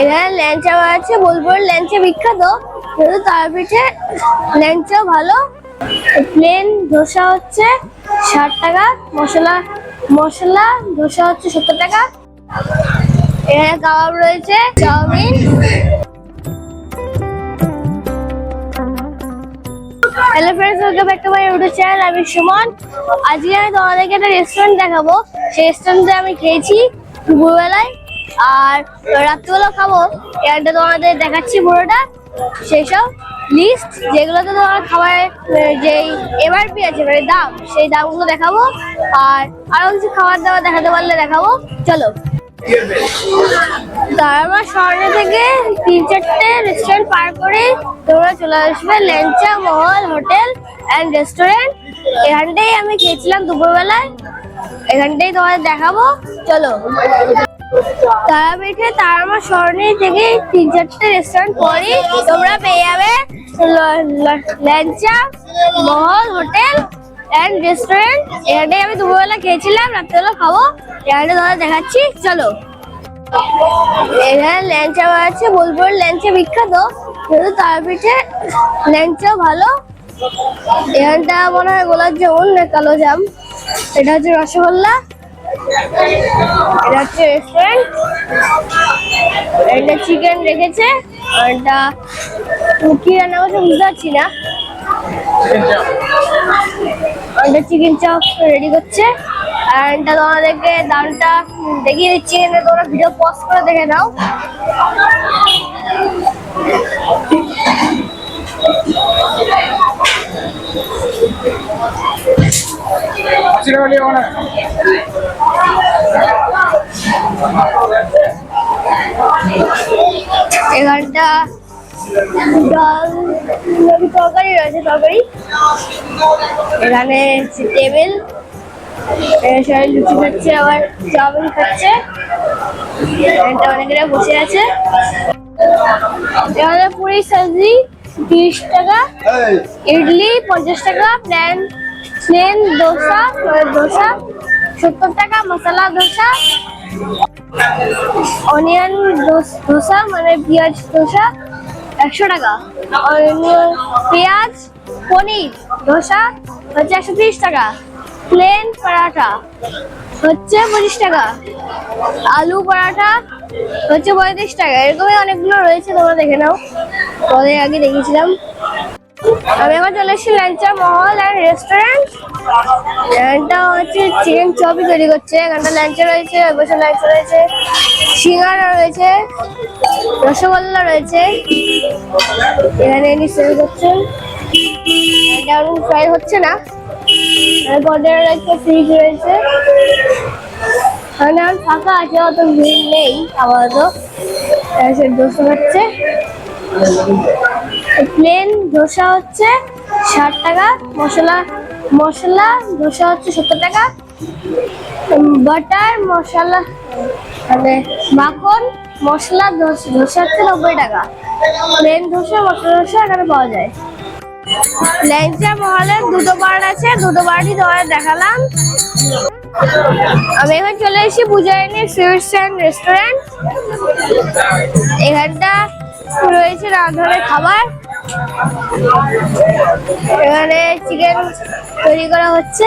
এখানে ল্যাংচা আছে বোলপুর ল্যাংচা বিখ্যাত। কিন্তু তার পিঠে ল্যাংচা ভালো প্লেন ধোসা হচ্ছে ষাট টাকা, মশলা মশলা ধোসা হচ্ছে সত্তর টাকা। এখানে কাবাব রয়েছে, chowmein. Hello friends welcome back to my YouTube channel আমি সুমন। আজকে আমি তোমাদেরকে একটা রেস্টুরেন্ট দেখাবো। সেই রেস্টুরেন্টে আমি খেয়েছি দুপুরবেলায়। আর রাত্রিবেলা খাব। এটা তোমাদের দেখাচ্ছি পুরোটা। সেই সব লিস্ট যেগুলোতে তোমার খাবারের যেই এমআরপি আছে মানে দাম, সেই দামগুলো দেখাবো। আর আরও কিছু খাবার দাবার দেখাতে পারলে দেখাবো। চলো। তারপর স্বর্ণ থেকে তিন চারটে রেস্টুরেন্ট পার করে তোমরা চলে আসবে। লেঞ্চা মহল, হোটেল অ্যান্ড রেস্টুরেন্ট এখানটাই আমি খেয়েছিলাম দুপুরবেলায়। এখানটাই তোমাদের দেখাবো। চলো। তারাপীঠে তারামা স্বর্ণী থেকে তিন চারটে রেস্টুরেন্ট পরই তোমরা পেয়ে যাবে ল্যাংচা মহল, হোটেল অ্যান্ড রেস্টুরেন্ট এখানটাই আমি দুপুরবেলা খেয়েছিলাম, রাত্রেবেলা খাব। এখানটা তোমাদের দেখাচ্ছি। চলো। এখানে ল্যাংচা আছে বোলপুর ল্যাংচা বিখ্যাত। কিন্তু তার পিঠে ল্যাংচা ভালো। এখানটা মনে হয় গোলাপ জামুন কালো জাম। এটা হচ্ছে রসগোল্লা। এটা হচ্ছে রেস্টুরেন্ট এটা চিকেন রেখেছে, আর এটা কি রান্না করছে, বুঝতে পারছি না। এটা চিকেন চপ রেডি করছে। আর এটা তোমাদেরকে দামটা দেখিয়ে দিচ্ছি, তোমরা ভিডিও পজ করে দেখে নাও। এখানটা ডাল তরকারি রয়েছে তরকারি। এখানে টেবিল সবাই লুচি খাচ্ছে আবার চাউমিন খাচ্ছে। অনেকেরা বসে আছে। এখানে পুরি সবজি তিরিশ টাকা ইডলি পঞ্চাশ টাকা প্ল্যান প্লেন দোসা দোসা সত্তর টাকা মশলা দোসা অনিয়ন দোসা মানে পেঁয়াজ দোসা একশো টাকা। পেঁয়াজ, পনির দোসা হচ্ছে একশো তিরিশ টাকা। প্লেন পরাঠা হচ্ছে পঁচিশ টাকা। আলু পরাঠা হচ্ছে পঁয়ত্রিশ টাকা। এরকমই অনেকগুলো রয়েছে, তোমরা দেখে নাও। তোমাদের আগে দেখিয়েছিলাম। আমি এখন চলে এসেছি ল্যাংচা মহল অ্যান্ড রেস্টুরেন্ট এখানটা হচ্ছে চিকেন চপই তৈরি করছে। এখানটা ল্যাংচা রয়েছে বসে ল্যাংচা রয়েছে, সিঙ্গারা রয়েছে, রসগোল্লা রয়েছে। এখানে এনে সেল করছে। এটা ফ্রাই হচ্ছে না। কন্টেনার রয়েছে ফ্রিজ রয়েছে। এখানে ফাঁকা আছে, অত ভিড় নেই আপাতত। দোসা হচ্ছে প্লেন ধোসা হচ্ছে ষাট টাকা, মশলা মশলা ধোসা হচ্ছে সত্তর টাকা। বাটার মশলা মানে মাখন, মশলা ধোস- হচ্ছে নব্বই টাকা। প্লেন ধোসা মশলা ধোসা এখানে পাওয়া যায়। ল্যাংচা মহলের দুটো পার্ট আছে, দুটো পার্টই তোমাদের দেখালাম। আমি এখন চলে এসেছি পূজারিনী সুইটস অ্যান্ড রেস্টুরেন্ট এখানটা রয়েছে নানা ধরনের খাবার। এখানে চিকেন তৈরি করা হচ্ছে।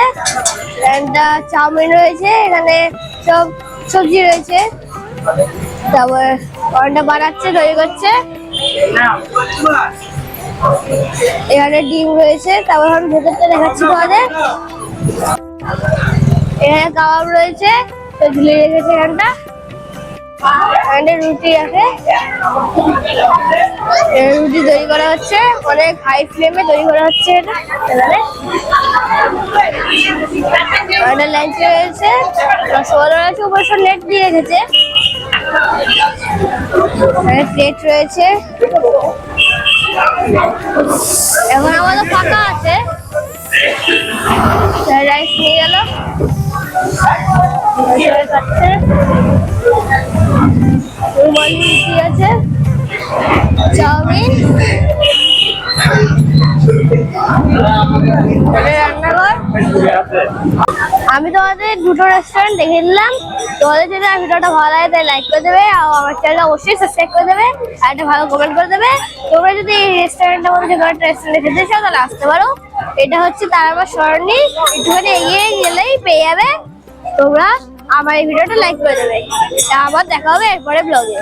চাউমিন রয়েছে, এখানে সব সবজি রয়েছে। তারপর অনেকটা বানাচ্ছে, তৈরি করছে। এখানে ডিম রয়েছে, তারপর আমি ভেতরটা দেখাচ্ছি তোমাদের। এখানে কাবাব রয়েছে, তো ঝুলে রেখেছে এখানটা। এখানে রুটি আছে। রুটি তৈরি করা হচ্ছে। অনেক হাই ফ্লেমে তৈরি করা হচ্ছে এটা। এখানে লাঞ্চ রয়েছে। রসগোল্লা রয়েছে উপর সব নেট দিয়ে রেখেছে। প্লেট রয়েছে। এখন আমাদের ফাঁকা আছে। রাইস নিয়ে গেল। খাচ্ছে। আমি তোমাদের দুটো রেস্টুরেন্ট দেখে দিলাম তোমাদের যদি আমার ভিডিওটা ভালো লাগে, তাহলে লাইক করে দেবে, আর আমার চ্যানেলটা অবশ্যই সাবস্ক্রাইব করে দেবে, আর একটা ভালো কমেন্ট করে দেবে। তোমরা যদি এই রেস্টুরেন্টের মধ্যে যে রেস্টুরেন্টে খেতে চাও, তাহলে আসতে পারো। এটা হচ্ছে তারাবার সরণি, একটুখানি এগিয়ে গেলেই পেয়ে যাবে। তোমরা আমার এই ভিডিওটা লাইক করে দেবে। আবার দেখা হবে এরপরে ব্লগে